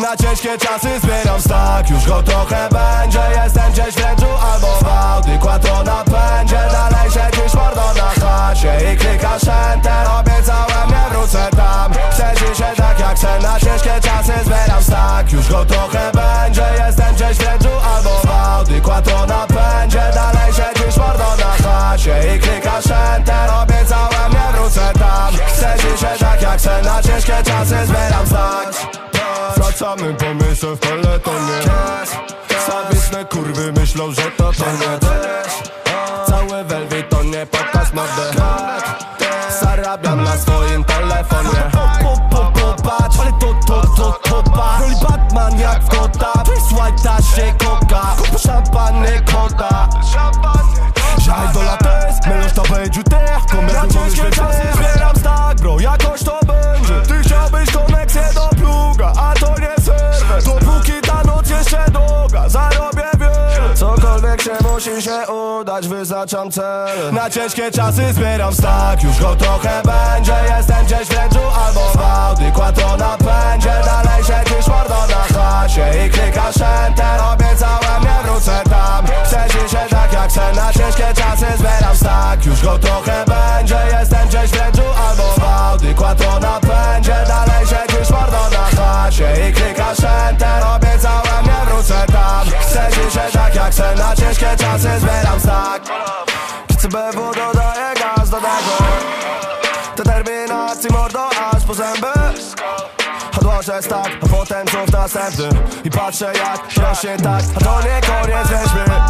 Na ciężkie czasy zbieram stak. Już go trochę będzie Jestem gdzieś w ręczu albo w Audi. Quattro na pędzie Dalej siedzisz mordo na chacie. I klikasz enter Obiecałem nie wrócę tam. Chcę dzisiaj tak jak chcę Na ciężkie czasy zbieram stak. Już go trochę będzie Jestem gdzieś w ręczu albo w Audi. Quattro na pędzie Dalej siedzisz mordo na chacie. I klikasz enter Obiecałem nie wrócę tam. Chcę dzisiaj tak jak chcę Na ciężkie czasy zbieram stak Wracamy po myśl w peletonie. Zawisne kurwy myślą, że to koniec Cały welwitonie, pokaż mordę. Zarabiam na swoim telefonie. Po, po, po, patrz, ale to, to, to, to, patrz. Roli Batman jak w kota Swipe ta się musi się udać, wyznaczam cel. Na ciężkie czasy zbieram stak, już go trochę będzie Jestem gdzieś w tak chcę, na ciężkie czasy zbieram stak. CBW dodaje gaz do tego? Determinacji mordo aż po zęby. Odłożę stak, a potem czołg następny. I patrzę jak rośnie tak, a to nie koniec weźmy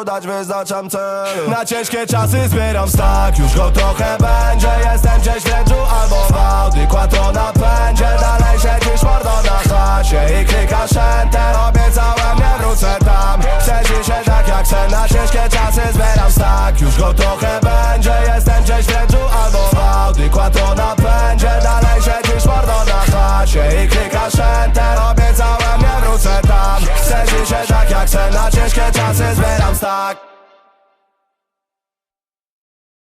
udać Wyznaczam cel. Na ciężkie czasy zbieram stak. Już go trochę będzie. Jestem gdzieś w ręczu albo w Audi. Quattro na pędzie Dalej siedzisz mordo na chacie I klikasz enter. Obiecałem nie wrócę tam. Chcę dzisiaj tak jak chcę Na ciężkie czasy zbieram stak. Już go trochę